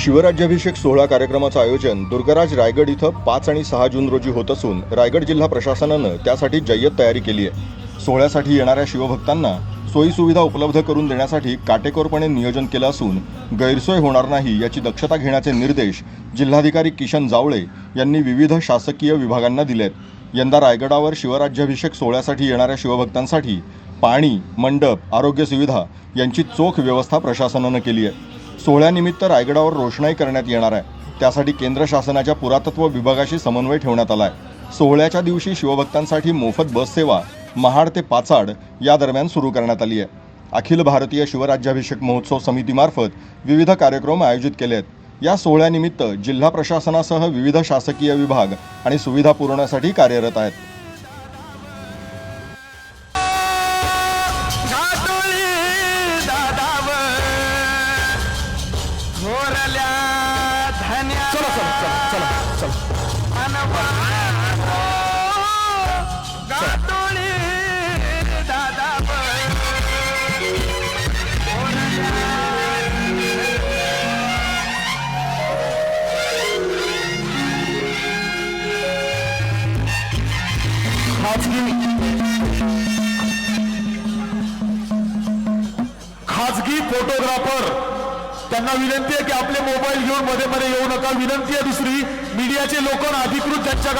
शिवराज्याभिषेक सोहळा कार्यक्रमाचं आयोजन दुर्गराज रायगड इथं पाच आणि सहा जून रोजी होत असून रायगड जिल्हा प्रशासनानं त्यासाठी जय्यत तयारी केली आहे. सोहळ्यासाठी येणाऱ्या शिवभक्तांना सोयीसुविधा उपलब्ध करून देण्यासाठी काटेकोरपणे नियोजन केलं असून गैरसोय होणार नाही याची दक्षता घेण्याचे निर्देश जिल्हाधिकारी किशन जावळे यांनी विविध शासकीय विभागांना दिलेत. यंदा रायगडावर शिवराज्याभिषेक सोहळ्यासाठी येणाऱ्या शिवभक्तांसाठी पाणी मंडप आरोग्य सुविधा यांची चोख व्यवस्था प्रशासनानं केली आहे. सोहळ्यानिमित्त रायगडावर रोषणाई करण्यात येणार आहे. त्यासाठी केंद्र शासनाच्या पुरातत्व विभागाशी समन्वय ठेवण्यात आला आहे सोहळ्याच्या दिवशी शिवभक्तांसाठी मोफत बससेवा महाड ते पाचाड या दरम्यान सुरू करण्यात आली आहे. अखिल भारतीय शिवराज्याभिषेक महोत्सव समितीमार्फत विविध कार्यक्रम आयोजित केले आहेत. या सोहळ्यानिमित्त जिल्हा प्रशासनासह विविध शासकीय विभाग आणि सुविधा पुरवण्यासाठी कार्यरत आहेत. हो, खाजगी फोटोग्राफर त्यांना विनंती आहे की आपले मोबाईल घेऊन मध्ये मध्ये येऊ नका. विनंती आहे दुसरी मीडियाचे लोक अधिकृत त्यांच्या